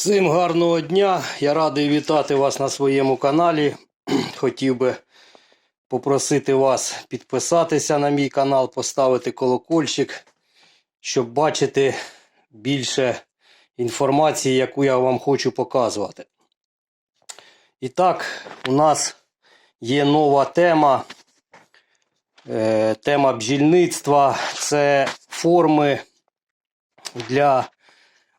Всім гарного дня! Я радий вітати вас на своєму каналі. Хотів би попросити вас підписатися на мій канал, поставити колокольчик, щоб бачити більше інформації, яку я вам хочу показувати. І так, у нас є нова тема. Е, Тема бджільництва це форми для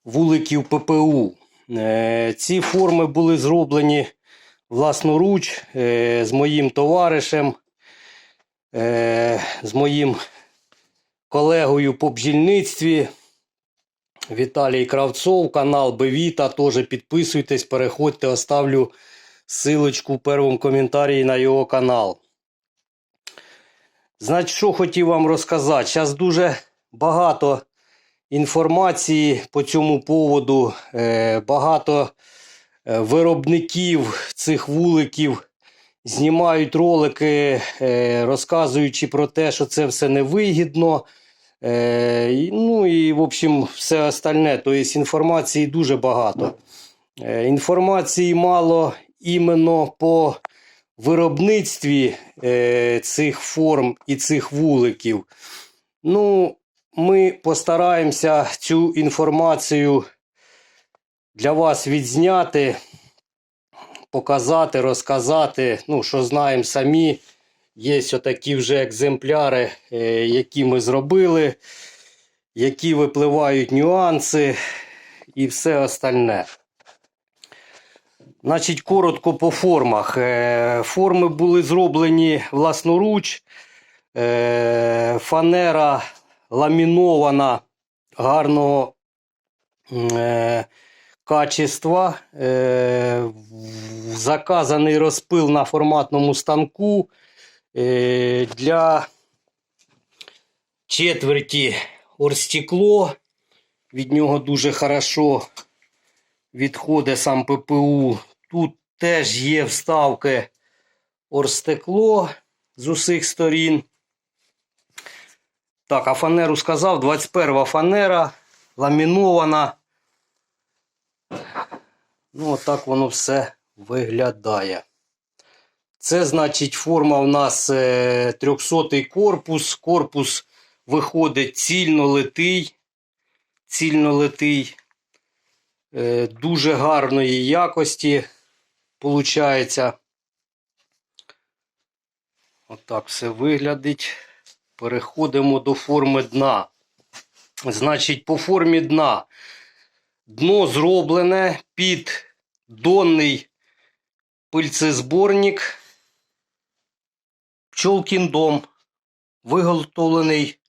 вуликів ППУ. Е, Ці форми були зроблені власноруч е, з моїм товаришем, е, з моїм колегою по бджільництві. Віталій Кравцов, канал Бевіта. Теж підписуйтесь, переходьте, оставлю ссылочку в першому коментарі на його канал. Значить, що хотів вам розказати? Зараз дуже багато інформації по цьому поводу. Е, Багато е, виробників цих вуликів знімають ролики, е, розказуючи про те, що це все невигідно. Ну і, в общем, все остальне. Тобто інформації дуже багато. Інформації мало іменно по виробництві цих форм і цих вуликів. Ну, ми постараємося цю інформацію для вас відзняти, показати, розказати. Ну, що знаємо самі. Є отакі вже екземпляри, е, які ми зробили, які випливають нюанси і все остальне. Значить, коротко по формах. Е, Форми були зроблені власноруч. Е, Фанера ламінована гарного е, качества. Е, заказаний розпил на форматному станку. Е, для четверті орстекло. Від нього дуже хорошо відходить сам ППУ. Тут теж є вставки орстекло з усіх сторін. Так, а фанеру сказав, 21 фанера, ламінована. Ну, отак воно все виглядає. Це значить форма в нас е, 300 корпус. Корпус виходить цільно литий. Цільно литий. Е, дуже гарної якості. Получається. Отак все виглядить. Переходимо до форми дна. Значить, по формі дна. Дно зроблене під донний пильцезборник. Пчолкін дом. Виготовлений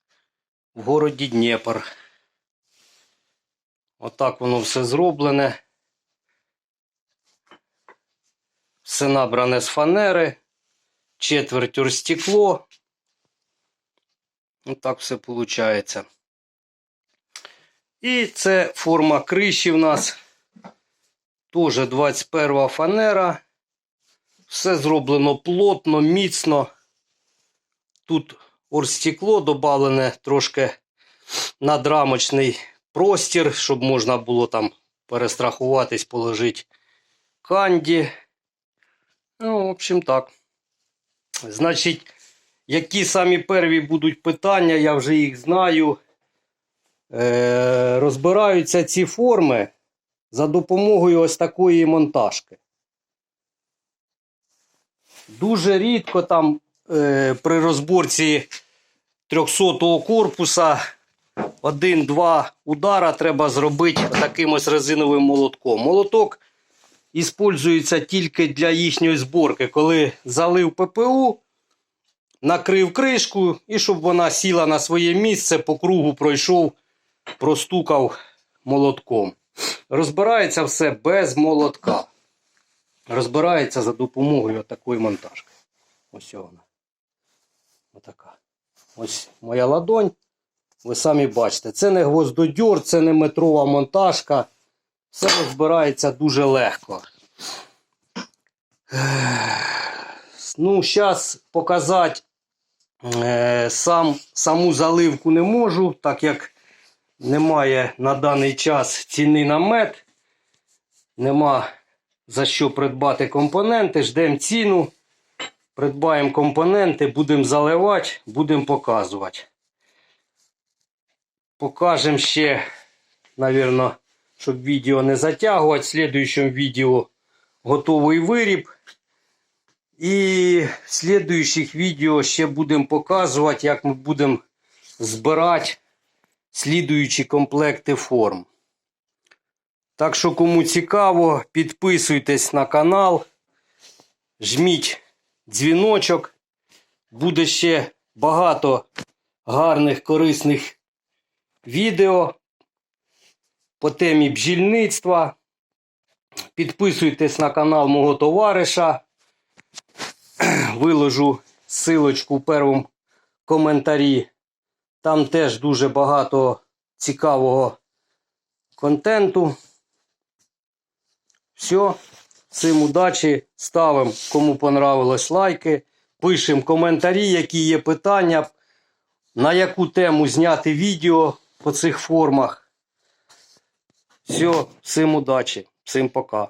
в городі Дніпр. Отак воно все зроблене. Все набране з фанери. Четверть орстекло. Отак все виходить. І це форма криші в нас. Теж 21 фанера. Все зроблено плотно, міцно. Тут орстекло додавлене трошки надрамочний простір, щоб можна було там перестрахуватись, положити канді. Ну, в общем так. Значить, які самі перві будуть питання, я вже їх знаю. Е, розбираються ці форми за допомогою ось такої монтажки. Дуже рідко там е, при розборці 300-го корпуса один-два удара треба зробити таким ось резиновим молотком. Молоток іспользується тільки для їхньої зборки, коли залив ППУ, накрив кришку і щоб вона сіла на своє місце, по кругу пройшов, простукав молотком. Розбирається все без молотка. Розбирається за допомогою такої монтажки. Ось вона. Отака. Ось моя ладонь. Ви самі бачите, це не гвоздодьор, це не метрова монтажка. Все розбирається дуже легко. Ну, зараз показати сам, саму заливку не можу, так як немає на даний час ціни на мед. нема за що придбати компоненти, ждемо ціну. Придбаємо компоненти, будемо заливати, будемо показувати. Покажемо ще, навірно, щоб відео не затягувати. В слідуючому відео готовий виріб. І в слідуючих відео ще будемо показувати, як ми будемо збирати слідуючі комплекти форм. Так що, кому цікаво, підписуйтесь на канал, жміть дзвіночок. Буде ще багато гарних корисних відео по темі бджільництва. Підписуйтесь на канал мого товариша. Виложу силочку в першому коментарі. Там теж дуже багато цікавого контенту. Все. Всім удачі. Ставимо, кому понравилось лайки. Пишемо коментарі, які є питання, на яку тему зняти відео по цих формах. Все, всім удачі, всім пока.